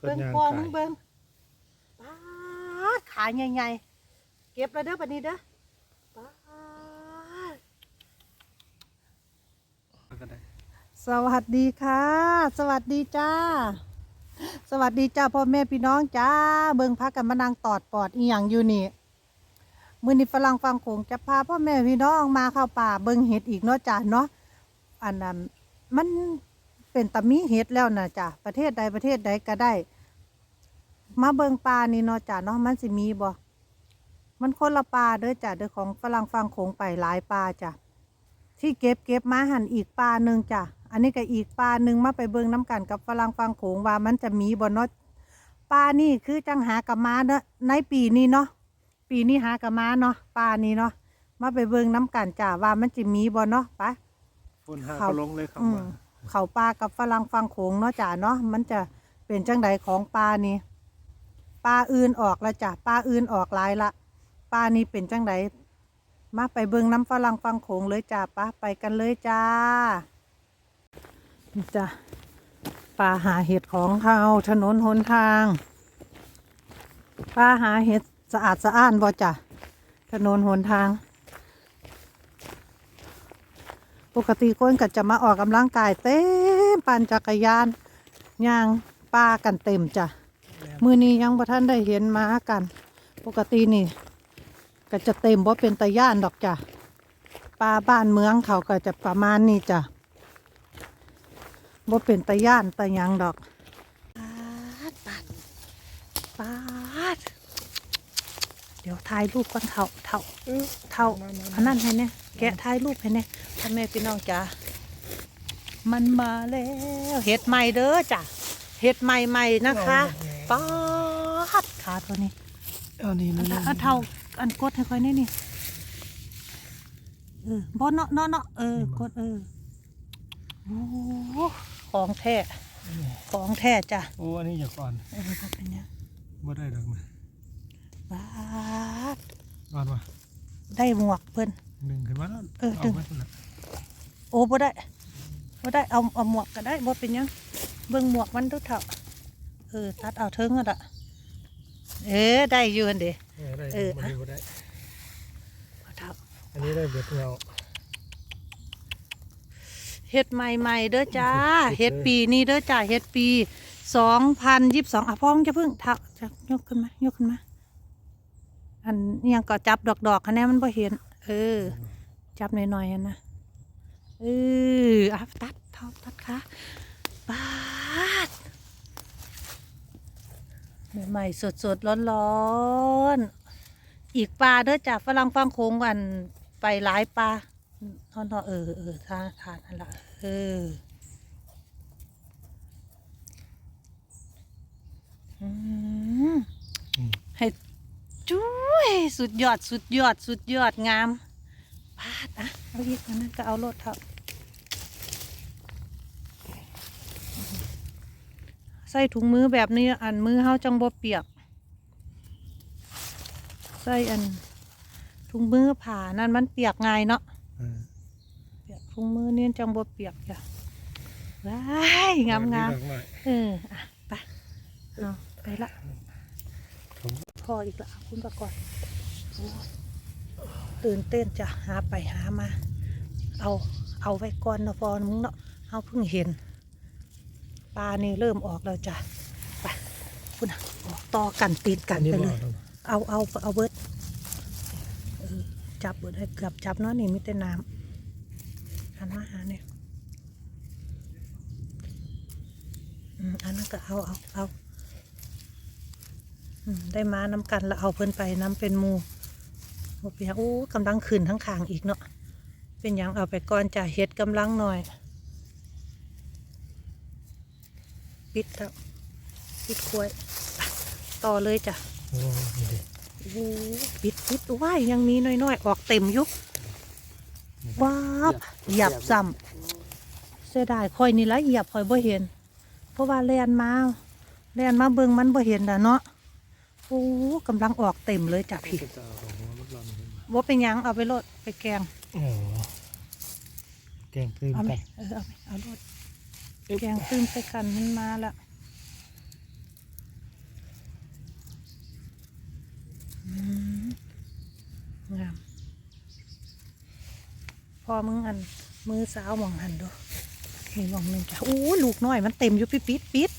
เบิ้งเบิ้งเพิ่เบิ้นงย่างพอมึขางยเบิ้งปาดขาใหญ่ๆเก็บแล้วเด้อบัดนี้เด้อปาดก็ได้สวัสดีค่ะ สวัสดีจ้า สวัสดีจ้าพ่อแม่พี่น้องจ้า เบิ่งพักกันมานั่งตอดปอดอีหยังอยู่นี่มื้อนี้ฝรั่งฟังโขงจะพาพ่อแม่พี่น้องมาเข้าป่าเบิ่งเห็ดอีกเนาะจ้าเนาะอันนั้นมัน เป็นตะมีเห็ดแล้วนะจ้าประเทศใดประเทศใดก็ได้ มาเบิ่งป่านี่เนาะจ้าเนาะมันสิมีบ่มันคนละป่าเด้อจ้าเด้อของฝรั่งฟังโขงไปหลายป่าจ้าที่เก็บเก็บมาหันอีกปลาหนึ่งจ้ะอันนี้ก็อีกปลาหนึ่งมาไปเบิ่งน้ำกันกับฝรั่งฟังโขงว่ามันจะมีบ่เนาะปลานี่คือจังหากับมาเนาะในปีนี้เนาะปีนี้หากับมาเนาะปลานี้เนาะมาไปเบิ่งน้ำกันจ้ะว่ามันจะมีบ่เนาะไปฝนหาเขาก็ลงเลยครับอืมว่า เขาปลากับฝรั่งฟังโขงเนาะจ้ะเนาะมันจะเป็นจังใดของปลานี่ปลาอื่นออกล้วจ้ะปลาอื่นออกลายละปลานี่เป็นจังใดมาไปเบิ่งน้ำฝรั่งฟังโขงเลยจ้าปะไปกันเลยจ้าจ้ะปลาหาเห็ดของเขาถนนหนทางปลาหาเห็ดสะอาดสะอ้านบ่จ้ะถนนหนทาง ปกติคนก็จะมาออกกำลังกายเต็มปั่นจักรยานย่างปลากันเต็มจ้ะมือนี้ยังบ่ท่านได้เห็นมากัน ปกตินี่ ก็จะเต็มว่าเป็นตะย่านดอกจ้ะปลาบ้านเมืองเขาก็จะประมาณนี้จ้ะว่าเป็นตะย่านตะหยังดอกปาดปาดปาดเดี๋ยวถ่ายรูปก่อนเท่าเท่าเท่าอันนั้นให้เนี่ยแกะถ่ายรูปให้เนี่ยพ่อแม่พี่น้องจ้ะมันมาแล้วเห็ดใหม่เด้อจ้ะเห็ดใหม่ๆนะคะปาดขาตัวนี้เอานี่อันะนนะอันเท่าอันกดให้ค่อยนี่นี่เออบ่เนาะเนาะเนาะเออกดเออโอ้โหของแท้ของแท้จ้ะโอ้อันนี้อย่าก่อนเออบ่เป็นหยังบ่ได้ดอกนะ บาดก่อนว่าได้หมวกเพิ่นหนึ่งขึ้นมาแล้วเออดึงาไว้พุ่นน่ะโอ้บ่ได้บ่ได้เอาเอาหมวกก็ได้บ่เป็นหยังเบิ่งหมวกมันดูเถอะเออตัดเอาเทิงอะดะเออได้อยู่หั่นเด้เออได้เออบ่ได้บ่ได้เอาเถอะอันนี้ได้เบิดเงาเฮ็ดใหม่ๆเด้อจ้าเฮ็ดปีนี้เด้อจ้าเฮ็ดปีสองพันยิบสองอะพ้องจะพึ่งเท้าจะยกขึ้นมายกขึ้นมา อันนี้ยังก็จับดอกๆคะแนนมันพอเห็น เออ จับหน่อยๆอันนะเอออะตัดเท้าตัดขาปาดใหม่ๆสดๆร้อนๆอีกปลาเด้อจ้าฝรั่งฟังโค้งกันไปหลายปลาทอนทอเออเออทานทานนั่นละเอออืมให้จุ้ ยสุดยอดสุดยอดสุดยอดงามพาดอะเอาอีกอันนั้นก็เอารถเถอะใส่ถุงมือแบบนี้อันมือเฮาจังบ่เปียก ใส่อันถุงมือผ่านั่นมันเปียกง่ายเนาะเออเปียกถุงมือเนี่ยจังบ่เปียกจ้ะว้ายงามงามดอกไเอออะไปเอาไปละผม พออีกละเอาคุณประกอบโอ้ตื่นเต้นจ้ะหาไปหามา เอาเอาไว้ก่อนเนาะพอมึงเนาะเอาเพิ่งเห็นปลานี่เริ่มออกแล้วจ้ะไปคุณน่ะออกต่อกันติดกันอันนี้ไปบ่เลยเอาดอกเอาเอาเอาเบิดเออจับเบิดให้เกือบจับเนาะนี่มีแต่น้ำหันมาหาเนี่ยอืมอันนั้นก็เอาเอาเอาอืม ได้มาน้ำกันแล้วเอาเพิ่นไปน้ำเป็นมูบอกไปโอ้กำลังขึ้นทั้งขางอีกเนาะเป็นหยังเอาไปก่อนจะเฮ็ดกำลังหน่อย ปิดแล้วปิดควยต่อเลยจ้ะโอ้โหปิดปิดว้ายยังมีน้อยๆ ออกเต็มยุกว้าบหยียบซ้ำเสียดายคอยนี่ละหยียบคอยบ่เห็น เพราะว่าแลนมาแลนมาเบิงมันบ่เห็นน่ะเนาะ โอ้กำลังออกเต็มเลยจ้ะพี่ว่าเป็นยังเอาไปโลดไปแกงแกงตื้มไปเออเอาเอาโลดแกงตื้มไปกันมันมาละงามพอมึงอันมือสาวมองหันดูเห็นมองหนึ่งจ้ะโอ้ลูกน้อยมันเต็มอยู่พี่ปิดปิด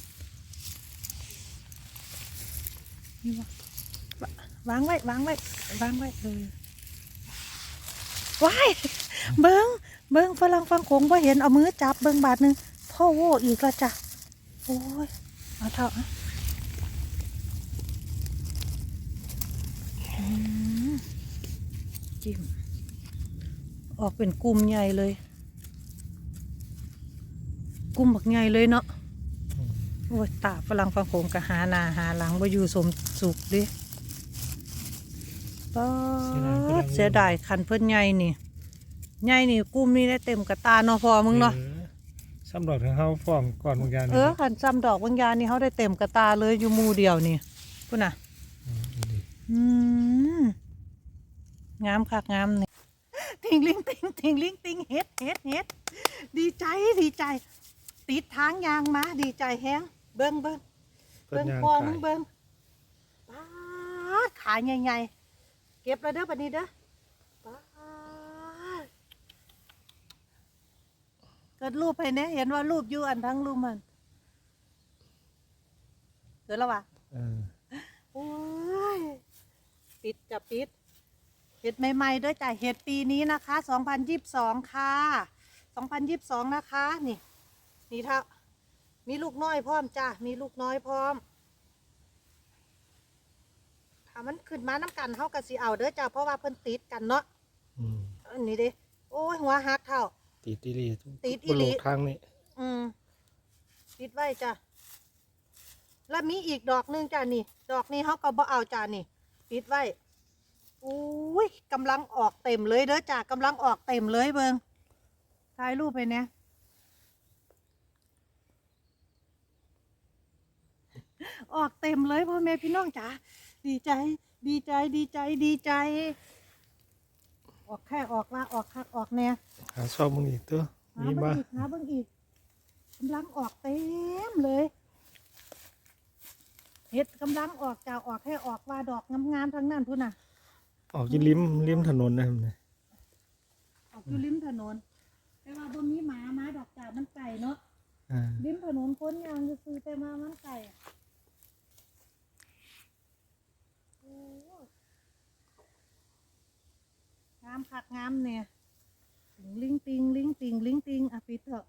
นี่วะวะวางไว้วางไว้วางไว้เออว้ายเบิ้งเบิ้งฝรั่งฟังโขงพอเห็นเอามือจับเบิ้งบาทหนึ่งพ่อโว้อีกละจ้ะโอ้ยเอาเถอะอะอืมจิ้มออกเป็นกลุ่มใหญ่เลย กลุ่มบักใหญ่เลยเนาะ โอ้ยตาฝรั่งฟังโขงกะหาหนาหาหลังบ่อยู่สมสุขเดิป๊าดเสียดายคันเพิ่นใหญ่นี่ใหญ่นี่กลุ่มนี่ได้เต็มกระตาเนาะพอมึงเนาะออสำหรับทางเฮาฟ้องก่อนบางอย่างเออคันซ้ำดอกบางยานี่เขาได้เต็มกระตาเลยอยู่หมู่เดียวนี่พุ่นน่ะมดีอืมงามคักงามนี่ทิงลิงติงทิงลิงติงเฮ็ดเฮ็ดเฮ็ดดีใจดีใจ ติดทางยางมาดีใจแฮง เบิ่งเบิ่งเพิ่นเบิ่งย่างพอไก่มึงเบิ่งป๊าดขาใหญ่ๆเก็บแล้วเด้อบัดนี้เด้อป๊าดเกิดรูปให้เนี่ยเห็นว่ารูปอยู่อันทั้งรูปมันเกิดแล้ววะ เออโอ้ยปิดจะปิด เห็ดใหม่ๆด้วยจ้ะเห็ดปีนี้นะคะ 2022 ค่ะ 2022 นะคะ นี่ นี่เท่า มีลูกน้อยพร้อมจ้ะมีลูกน้อยพร้อมถ้ามันขึ้นมาน้ำกันเฮากับสิเอาเด้อจ้ะเพราะว่าเพิ่นติดกันเนาะอืมอันนี้เด้โอ้ยหัวหักเท่า ติดอีหลีติดอีหลีบ่รู้ครั้งนี้อืมปิดไว้จ้ะแล้วมีอีกดอกหนึงจ้ะนี่ ดอกนี้เขาก็บ่เอาจ้ะนี่ปิดไว้อุ้ยกำลังออกเต็มเลยเด้อจ้ะกำลังออกเต็มเลยเบิงถ่ายรูปไปเนี่ย ออกเต็มเลยพ่อแม่พี่น้องจ๋าดีใจ ดีใจดีใจดีใจ ออกแค่ออกมาออกคักออกแน่หาชอบมึงอีกเด้อหามีเบิ่มางอีกหาเบิ่งอีกกำลังออกเต็มเลยเห็ดกำลังออกจากออกให้ออกว่าดอกงามๆทั้งนั้นพุ่นน่ะ ออกที่ริมริมถนนนะครับเนี่ยออกอยู่ริมถนน แต่ว่าบ่มีหมาหมาดอกจากมันไก่เนาะอ่าริมถนนคนยางจะซื้อแต่มามันไก่อะโอ้ งามคักงามเนี่ยลิงติงลิงติงลิงติงอะปิดเถอะ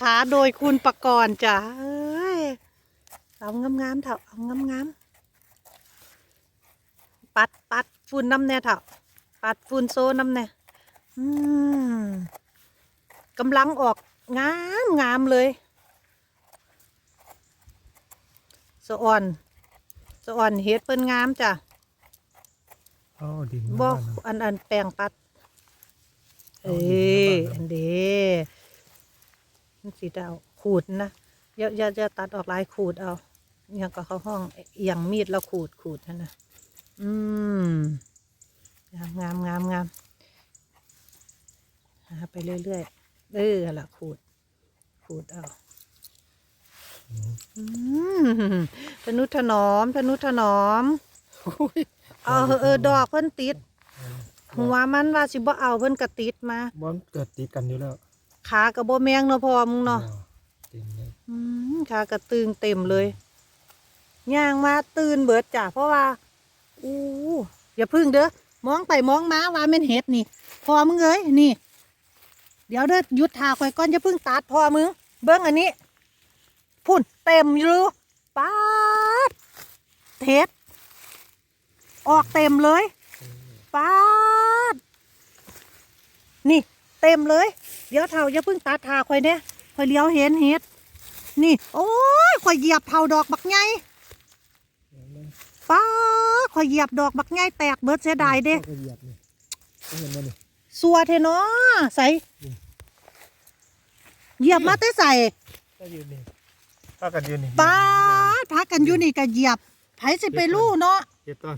ขาโดยคุณประกรณ์จ้ะเอ้ยเอางามๆเถอะเอางามๆปัดปัดฝุ่นน้ำแน่เถอะปัดฝุ่นโซน้ำแน่อืมกำลังออกงามงามเลยสะอ่อน สะอ่อนเฮ็ดเปิ้นงามจ้ะเอาดินบ่มาบ้านอันอันแปลงปัด เอาเอ้ดินยมาบ้านอันเด้มันสีดาวขูดนะอย่าอย่าอย่าตัดออกหลายขูดเอาอยังก็เข้าห้องเอียงมีดแล้วขูดขูดนั่นนะอืมงามงามงามงามหาไปเรื่อยๆเออละขูด ขูดเอา อืมทนุถนอมทนุถนอมอุ้ยเอาเถอะเออดอกเพิ่นติด หัวมันว่าสิบ่เอาเพิ่นก็ติดมาบอลเกิดติดกันอยู่แล้ว ขาก็บ่แมงเนาะพอมึงเนาะเต็มเลยอืมขากระตึงเต็มเลยย่างมาตื่นเบิดจ้ะเพราะว่าอู้อย่าพึ่งเด้อมองไปมองมาว่าแม่นเห็ดนี่ พอมึงเอ้ยนี่ เดี๋ยวเด้อหยุดทาข่อยก่อนอย่าพึ่งตัดพอมึง เบิ้งอันนี้ พุ่นเต็มอยู่ป๊าดเห็ดออกเต็มเลยป๊าดนี่เต็มเลย เดี๋ยวเท่าอย่าพึ่งตัดทาข่อยเนี่ยข่อยเลี้ยวเห็นเห็ด นี่ โอ้ยข่อยเหยียบเผาดอกบักไงป้าข่อยเหยียบดอกบักไงแตกเบิดเสียดายเด้ก็เหยียบนี่ก็เห็นไหมนี่สัวเทเนาะใส่เหยียบมาแต่ใส่ก็ยืนนี่ถ้ากันยืนนี่ป้าดพักกันอยู่นี่ก็เหยียบไผสิไปรู้เนาะเจ็ดตอน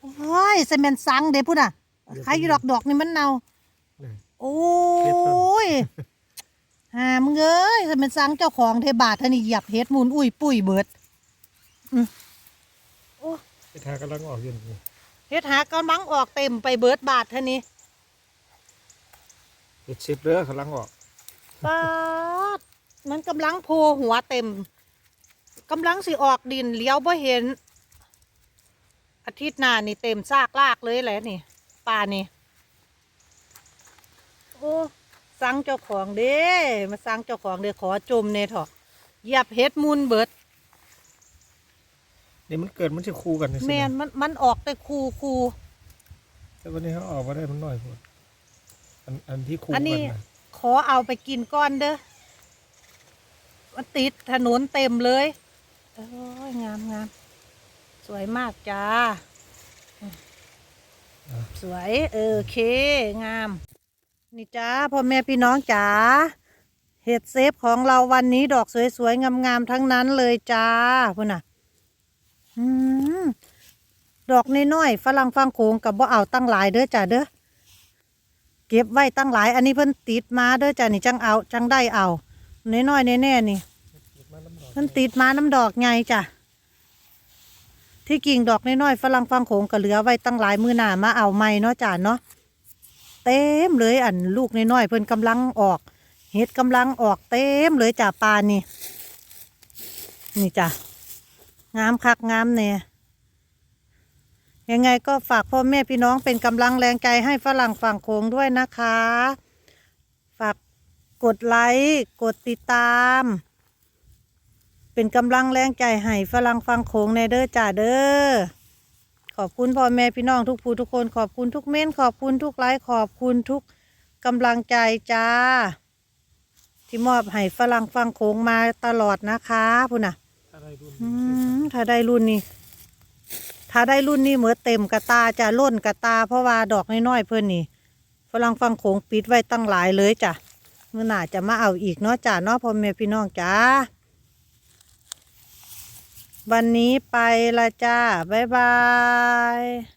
โอ้ยซีเมนซังเด้พุ่นอะใครอยู่ดอกดอกนี่มันเน่านี่โอ้ยหามึงเอ้ยซีเมนซังเจ้าของเทบาทเท่านี่เหยียบเฮ็ดหมุนอุ้ยปุ้ยเบิดอืมโอ้ไปทากำลังออกอยู่นี่เฮ็ดหากำลังออกเต็มไปเบิดบาทเท่านี้เห็ดสิบเด้อกำลังออกปาด มันกำลังโผล่หัวเต็มกำลังสิออกดินเลี้ยวบ่เห็น อาทิตย์หน้านี่เต็มซากลากเลยแหละนี่ป่านี่โอ้สั่งเจ้าของเด้มาสั่งเจ้าของเด้ขอจมเนเถอะเหยียบเฮ็ดมูลเบิดนี่มันเกิดมันจะคู่กันนี่สิแม่นมันมันออกแต่คูคูแต่วันนี้เขาออกมาได้มันน้อยพออันอันที่คู่อักันนนี้นะขอเอาไปกินก้อนเด้อ มันติดถนนเต็มเลยโอ้ยงามงามสวยมากจ้า สวยเออโอเค งาม นี่จ้าพ่อแม่พี่น้องจ๋าเห็ดเซฟของเราวันนี้ดอกสวยๆ งามๆ ทั้งนั้นเลยจ้าพุ่นน่ะดอกน้อยๆฝรั่งฟังโขงกับบ่เอาตั้งหลายเด้อจ้าเด้อเก็บไว้ตั้งหลาย อันนี้เพิ่นติดมาเด้อจ้านี่จังเอา จังได้เอา น้อยๆแน่ๆนี่มาน้ำดอกเพิ่นติดมาน้ำดอกไงจ้ะ ที่กิ่งดอกน้อยๆฝรั่งฟังโขงก็เหลือไว้ตั้งหลายมือหน้ามาเอาใหม่เนาะจ้ะเนาะ เต็มเลยอันลูกน้อยๆเพิ่นกำลังออก เห็ดกำลังออกเต็มเลยจ้ะปลานี่ นี่จ้ะ งามคักงามเนี่ยยังไงก็ฝากพ่อแม่พี่น้องเป็นกำลังแรงใจให้ฝรั่งฝั่งโขงด้วยนะคะ กดไลค์กดติดตาม เป็นกำลังแรงใจให้ฝรั่งฟังโขงในเด้อจ่าเด้อขอบคุณพ่อแม่พี่น้องทุกผู้ทุกคนขอบคุณทุกเม้นขอบคุณทุกไลค์ขอบคุณทุกกำลังใจจ้า ที่มอบให้ฝรั่งฟังโขงมาตลอดนะคะพุ่นน่ะอืมถ้าได้รุ่นนี้ถ้าได้รุ่นนี้เหมือเต็มกระตาจะล้นกระตาเพราะว่าดอกน้อยๆเพื่อนนี่ฝรั่งฟังโขงปิดไว้ตั้งหลายเลยจ้ะ มื่อหน้าจะมาเอาอีกเนาะจ้าเนาะพ่อแม่พี่น้องจ้าวันนี้ไปละจ้า บ๊ายบาย